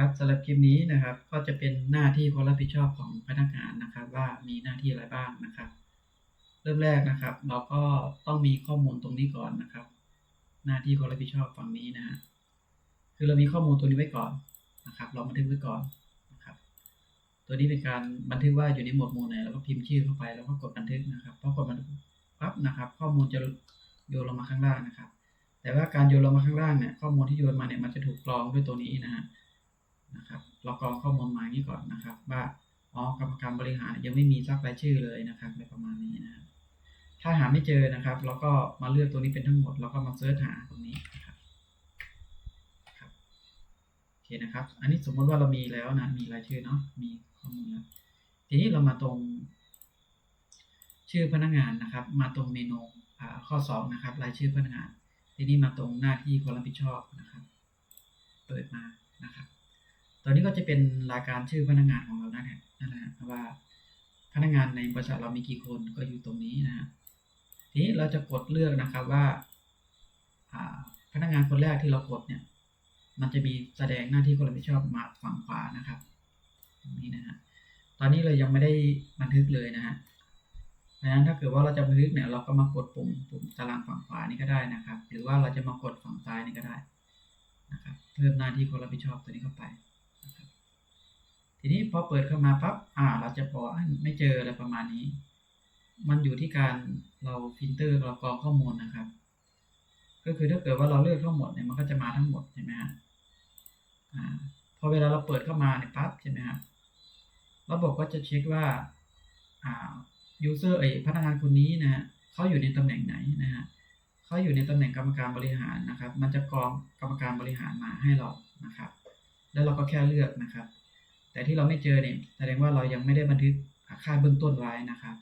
ครับสำหรับคลิปนี้นะครับก็จะเป็นหน้าที่ความรับผิดชอบของพนักงานนะครับ ว่ามีหน้าที่อะไรบ้างนะครับ เริ่มแรกนะครับ เราก็ต้องมีข้อมูลตรงนี้ก่อนนะครับ หน้าที่ความรับผิดชอบฝั่งนี้นะฮะคือเรามีข้อมูลตัวนี้ไว้ก่อนนะครับ เราบันทึกไว้ก่อนนะครับ ตัวนี้เป็นการบันทึกว่าอยู่ในหมวดหมู่ไหนเราก็พิมพ์ชื่อเข้าไปแล้วก็กดบันทึกนะครับพอกดบันทึกปั๊บนะครับ ข้อมูลจะโยนลงมาข้างล่างนะครับ แต่ว่าการโยนลงมาข้างล่างเนี่ยข้อมูลที่โยนมาเนี่ยมันจะถูกกรองด้วยตัวนี้นะฮะ นะครับเรากรอข้อมูลมางนี้ก่อนนะครับ ว่าอ๋อกรรมการบริหารยังไม่มีซักรายชื่อเลยนะครับในประมาณนี้นะครับถ้าหาไม่เจอนะครับเราก็มาเลือกตัวนี้เป็นทั้งหมดแล้วก็มาเสิร์ชหาตรงนี้นะครับครับโอเคนะครับ อันนี้สมมติว่าเรามีแล้วนะมีรายชื่อเนาะมีข้อมูลแล้วทีนี้เรามาตรงชื่อพนักงานนะครับ มาตรงเมนูข้อ2นะครับรายชื่อพนักงาน ทีนี้มาตรงหน้าที่ความรับผิดชอบนะครับ เปิดมานะครับ ตัวนี้ก็จะเป็นรายการชื่อพนักงานของเรานั่นแหละนั่นแหละว่าพนักงานในบริษัทเรามีกี่คนก็อยู่ตรงนี้นะฮะทีนี้เราจะกดเลือกนะครับว่าพนักงานคนแรกที่เรากดเนี่ย มันจะมีแสดงหน้าที่ความรับผิดชอบมาฝั่งขวานะครับ ตรงนี้นะฮะตอนนี้เรายังไม่ได้บันทึกเลยนะฮะเพราะฉะนั้นถ้าเกิดว่าเราจะบันทึกเนี่ยเราก็มากดปุ่มปุ่มตารางฝั่งขวานี่ก็ได้นะครับ หรือว่าเราจะมากดฝั่งซ้ายนี่ก็ได้นะครับ เพิ่มหน้าที่คนรับผิดชอบตัวนี้เข้าไป ทีนี้พอเปิดเข้ามาปั๊บอ่า เราจะบอกไม่เจออะไรประมาณนี้ มันอยู่ที่การเราฟิลเตอร์เรากรองข้อมูลนะครับ ก็คือถ้าเกิดว่าเราเลือกทั้งหมดเนี่ยมันก็จะมาทั้งหมดใช่ไหมฮะอ่าพอเวลาเราเปิดเข้ามาเนี่ยปั๊บใช่ไหมฮะระบบก็จะเช็คว่าอ่ายูเซอร์เอพนักงานคนนี้นะฮะเขาอยู่ในตำแหน่งไหนนะฮะเขาอยู่ในตำแหน่งกรรมการบริหารนะครับ มันจะกรองกรรมการบริหารมาให้เรานะครับ แล้วเราก็แค่เลือกนะครับ แต่ที่เราไม่เจอเนี่ยแสดงว่าเรายังไม่ได้บันทึกค่าเบื้องต้นไว้นะครับ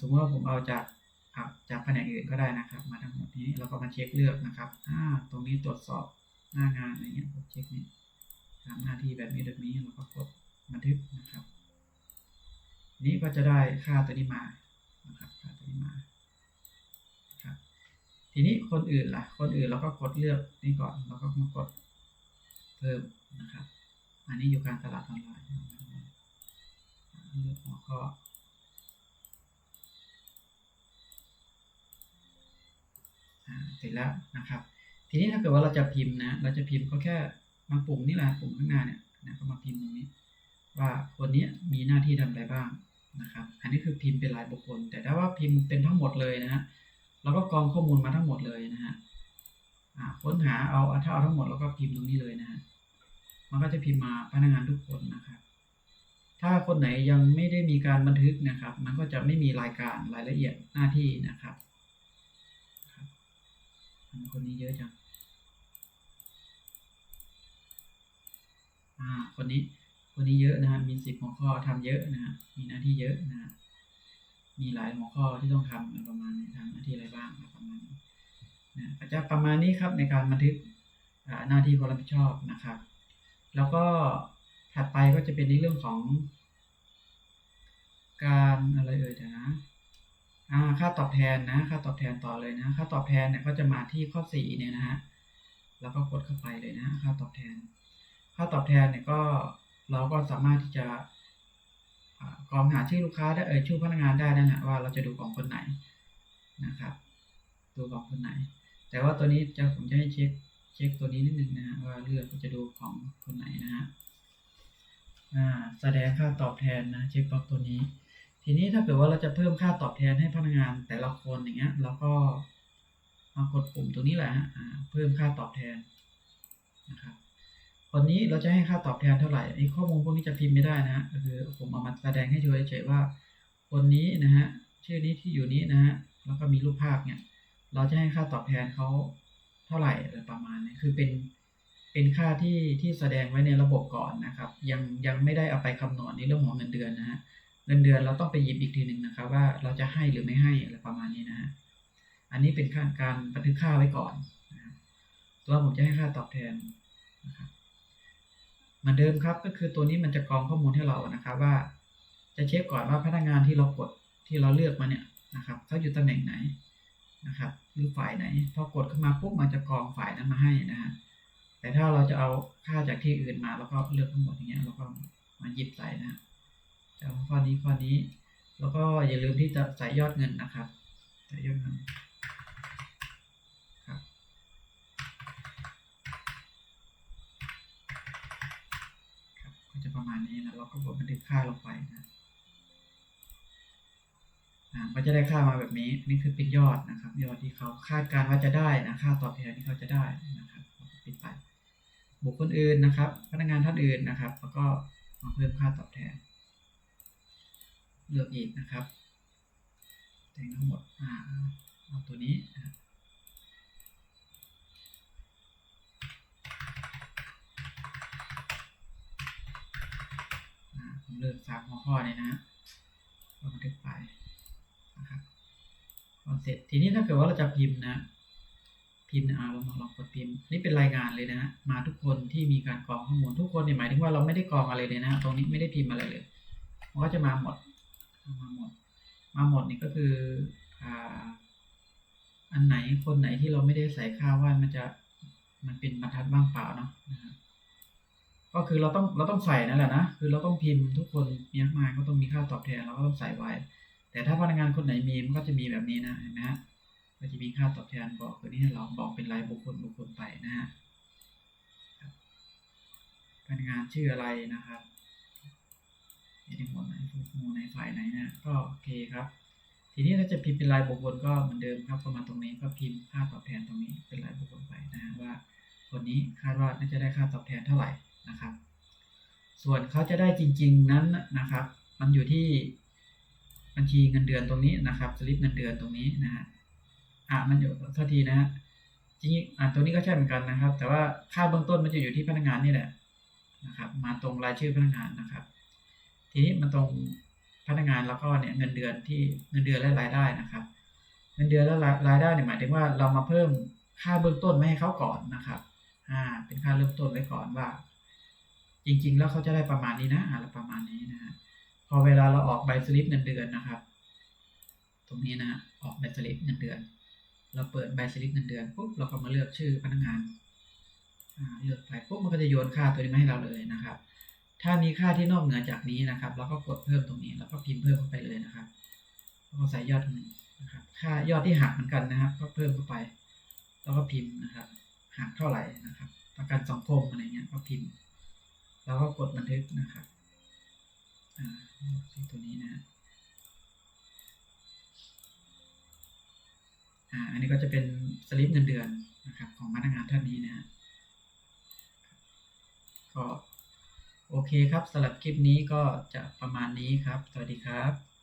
สมมติว่าผมเอาจากอ่าจากแผนกอื่นก็ได้นะครับ มาทั้งหมดนี้เราก็มาเช็คเลือกนะครับอ่าตรงนี้ตรวจสอบหน้างานอะไรเงี้ยผมเช็คนี่ทำหน้าที่แบบนี้แบบนี้เราก็กดบันทึกนะครับ นี้ก็จะได้ค่าตัวนี้มานะครับค่าตัวนี้มาครับทีนี้คนอื่นล่ะ คนอื่นเราก็กดเลือกนี่ก่อนแล้วก็มากดเพิ่มนะครับ อันนี้อยู่การตลาดออนไลน์เลือกหัวข้อเสร็จแล้วนะครับ ทีนี้ถ้าเกิดว่าเราจะพิมพ์นะ เราจะพิมพ์ก็แค่มาปุ่มนี่แหละปุ่มข้างหน้าเนี่ยนะก็มาพิมพ์ตรงนี้ ว่าคนนี้มีหน้าที่ทำอะไรบ้างนะครับ อันนี้คือพิมพ์เป็นรายบุคคล แต่ถ้าว่าพิมพ์เป็นทั้งหมดเลยนะฮะเราก็กรองข้อมูลมาทั้งหมดเลยนะฮะค้นหาเอาถ้าเอาทั้งหมดแล้วก็พิมพ์ตรงนี้เลยนะฮะ มันก็จะพิมพ์มาพนักงานทุกคนนะครับ ถ้าคนไหนยังไม่ได้มีการบันทึกนะครับ มันก็จะไม่มีรายการรายละเอียดหน้าที่นะครับคนนี้เยอะจังอ่าคนนี้คนนี้เยอะนะฮะมีสิบหัวข้อทำเยอะนะฮะมีหน้าที่เยอะนะฮะมีหลายหัวข้อที่ต้องทำประมาณนี้ทำหน้าที่อะไรบ้างประมาณนี้นะก็จะประมาณนี้ครับในการบันทึกหน้าที่ความรับผิดชอบนะครับ แล้วก็ถัดไปก็จะเป็นในเรื่องของ การอะไรเอ่ยนะอ่าค่าตอบแทนนะ ค่าตอบแทนต่อเลยนะ ค่าตอบแทนเนี่ยก็จะมาที่ข้อสี่เนี่ยนะฮะแล้วก็กดเข้าไปเลยนะ ค่าตอบแทน ค่าตอบแทนเนี่ยก็เราก็สามารถที่จะกรองหาชื่อลูกค้าได้เอ่ยชื่อพนักงานได้นั่นแหละว่าเราจะดูของคนไหนนะครับ ดูของคนไหน แต่ว่าตัวนี้จะผมจะให้เช็ค เช็คตัวนี้นิดนึงนะฮะว่าเลือกจะดูของคนไหนนะฮะอ่าแสดงค่าตอบแทนนะเช็คบ็อกตัวนี้ ทีนี้ถ้าเกิดว่าเราจะเพิ่มค่าตอบแทนให้พนักงานแต่ละคนอย่างเงี้ยเราก็มากดปุ่มตัวนี้แหละฮะเพิ่มค่าตอบแทนนะครับคนนี้เราจะให้ค่าตอบแทนเท่าไหร่ไอ้ข้อมูลพวกนี้จะพิมพ์ไม่ได้นะฮะคือผมเอามาแสดงให้ดูเฉยๆว่า คนนี้นะฮะชื่อนี้ที่อยู่นี้นะฮะแล้วก็มีรูปภาพเนี่ยเราจะให้ค่าตอบแทนเขา เท่าไหร่อะไรประมาณนี้คือเป็นเป็นค่าที่ที่แสดงไว้ในระบบก่อนนะครับ ยังยังไม่ได้เอาไปคำนวณในเรื่องของเงินเดือนนะฮะเงินเดือนเราต้องไปหยิบอีกทีหนึ่งนะครับ ว่าเราจะให้หรือไม่ให้อะไรประมาณนี้นะฮะอันนี้เป็นการการบันทึกค่าไว้ก่อนนะตัวผมจะให้ค่าตอบแทนนะครับเหมือนเดิมครับก็คือตัวนี้มันจะกรองข้อมูลให้เรานะครับว่า จะเช็คก่อนว่าพนักงานที่เรากดที่เราเลือกมาเนี่ยนะครับเขาอยู่ตำแหน่งไหน นะครับหรือฝ่ายไหน พอกดเข้ามาปุ๊บมันจะกรองฝ่ายนั้นมาให้นะฮะแต่ถ้าเราจะเอาค่าจากที่อื่นมาแล้วก็เลือกทั้งหมดอย่างเงี้ยแล้วก็มาหยิบใส่นะจะเอาข้อนี้ข้อนี้ แล้วก็อย่าลืมที่จะใส่ยอดเงินนะครับใส่ยอดเงินครับครับก็จะประมาณนี้นะเราก็กดบันทึกค่าลงไปนะ ก็จะได้ค่ามาแบบนี้ นี่คือเป็นยอดนะครับ ยอดที่เขาคาดการณ์ว่าจะได้นะค่าตอบแทนที่เขาจะได้นะครับเราก็ปิดไปบุคคลอื่นนะครับ พนักงานท่านอื่นนะครับ แล้วก็มาเพิ่มค่าตอบแทน เลือกอีกนะครับแต่งทั้งหมดอ่าเอาตัวนี้นะผมเลือกสามหัวข้อเลยนะก็บันทึกไป ครับพอเสร็จทีนี้ถ้าเกิดว่าเราจะพิมพ์นะพิมพ์อาเรามาลองกดพิมพ์นี่เป็นรายงานเลยนะฮะมาทุกคนที่มีการกรองข้อมูลทุกคนเนี่ยหมายถึงว่าเราไม่ได้กรองอะไรเลยนะ ตรงนี้ไม่ได้พิมพ์อะไรเลยมันก็จะมาหมดมาหมด มาหมดนี่ก็คืออ่าอันไหนคนไหนที่เราไม่ได้ใส่ค่าว่ามันจะมันเป็นบรรทัดว่างเปล่าเนาะนะครับก็คือเราต้องเราต้องใส่นั่นแหละนะคือเราต้องพิมพ์ทุกคนมีมากมายก็ต้องมีค่าตอบแทนเราก็ต้องใส่ไว้ แต่ถ้าพนักงานคนไหนมีมันก็จะมีแบบนี้นะเห็นไหมฮะก็จะมีค่าตอบแทนบอกตัวนี้เราบอกเป็นรายบุคคลบุคคลไปนะฮะครับพนักงานชื่ออะไรนะครับอยู่ในหมวดไหนหมวดไหนฝ่ายไหนนะก็โอเคครับ ทีนี้ถ้าจะพิมพ์เป็นรายบุคคลก็เหมือนเดิมครับประมาณตรงนี้ก็พิมพ์ค่าตอบแทนตรงนี้เป็นรายบุคคลไปนะฮะว่า คนนี้คาดว่าน่าจะได้ค่าตอบแทนเท่าไหร่นะครับ ส่วนเขาจะได้จริง ๆนั้นนะครับ มันอยู่ที่ บัญชีเงินเดือนตรงนี้นะครับสลิปเงินเดือนตรงนี้นะฮะอะมันอยู่เท่าทีนะฮะจริงๆอะตัวนี้ก็ใช่เหมือนกันนะครับ แต่ว่าค่าเบื้องต้นมันจะอยู่ที่พนักงานนี่แหละนะครับ มาตรงรายชื่อพนักงานนะครับ ทีนี้มันตรงพนักงานแล้วก็เนี่ยเงินเดือนที่เงินเดือนและรายได้นะครับ เงินเดือนและรายได้เนี่ยหมายถึงว่าเรามาเพิ่มค่าเบื้องต้นไม่ให้เขาก่อนนะครับอ่าเป็นค่าเริ่มต้นไว้ก่อนว่า จริง ๆ แล้วเขาจะได้ประมาณนี้นะอะไรประมาณนี้นะฮะ พอเวลาเราออกใบสลิปเงินเดือนนะครับ ตรงนี้นะออกใบสลิปเงินเดือน เราเปิดใบสลิปเงินเดือนปุ๊บเราก็มาเลือกชื่อพนักงานเลือกไปปุ๊บมันก็จะโยนค่าตัวนี้มาให้เราเลยนะครับ ถ้ามีค่าที่นอกเหนือจากนี้นะครับ เราก็กดเพิ่มตรงนี้แล้วก็พิมพ์เพิ่มเข้าไปเลยนะครับแล้วก็ใส่ยอดเงินนะครับ ค่ายอดที่หักเหมือนกันนะครับ ก็เพิ่มเข้าไป แล้วก็พิมพ์นะครับหักเท่าไหร่นะครับ ประกันสังคมอะไรเงี้ยก็พิมพ์ แล้วก็กดบันทึกนะครับอ่า ตัวนี้นะอ่าอันนี้ก็จะเป็นสลิปเงินเดือนนะครับของพนักงานท่านนี้นะฮะก็โอเคครับสำหรับคลิปนี้ก็จะประมาณนี้ครับ สวัสดีครับ